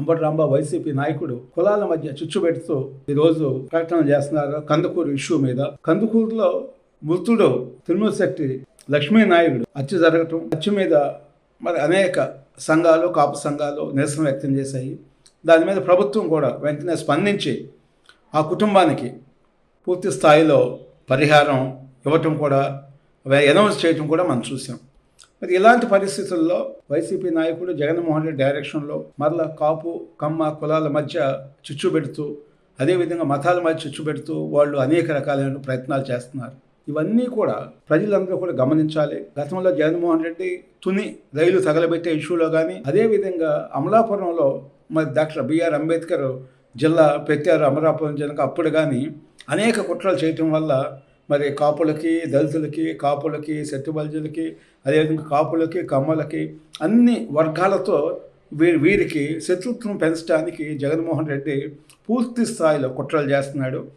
Ambati Rambabu YCP నాయకుడు కులాల మధ్య చిచ్చు పెడుతూ ఈరోజు ప్రకటన చేస్తున్నారు కందుకూరు ఇష్యూ మీద. కందుకూరులో మృతుడు తిరుమల శక్తి లక్ష్మీ నాయుడు హత్య జరగటం హత్య మీద మరి అనేక సంఘాలు కాపు సంఘాలు నిరసన వ్యక్తం చేశాయి. దాని మీద ప్రభుత్వం కూడా వెంటనే స్పందించి ఆ కుటుంబానికి పూర్తి స్థాయిలో పరిహారం ఇవ్వటం కూడా అనౌన్స్ చేయటం కూడా మనం చూసాం మరి ఇలాంటి పరిస్థితుల్లో వైసీపీ నాయకుడు జగన్మోహన్ రెడ్డి డైరెక్షన్లో మరలా కాపు కమ్మ కులాల మధ్య చిచ్చు పెడుతూ అదేవిధంగా మతాల మధ్య చిచ్చు పెడుతూ వాళ్ళు అనేక రకాలైన ప్రయత్నాలు చేస్తున్నారు. ఇవన్నీ కూడా ప్రజలందరూ కూడా గమనించాలి. గతంలో జగన్మోహన్ రెడ్డి తుని రైలు తగలబెట్టే ఇష్యూలో కానీ అదేవిధంగా అమలాపురంలో మరి డాక్టర్ బిఆర్ అంబేద్కర్ జిల్లా పెట్టారు అమలాపురం జిల్లాకు అప్పుడు కానీ అనేక కుట్రలు చేయటం వల్ల మరి కాపులకి దళితులకి కాపులకి సెట్టుబల్జులకి అదేవిధంగా కాపులకి కమ్మలకి అన్ని వర్గాలతో వీరి వీరికి శత్రుత్వం పెంచడానికి జగన్మోహన్ రెడ్డి పూర్తి స్థాయిలో కుట్రలు చేస్తున్నాడు.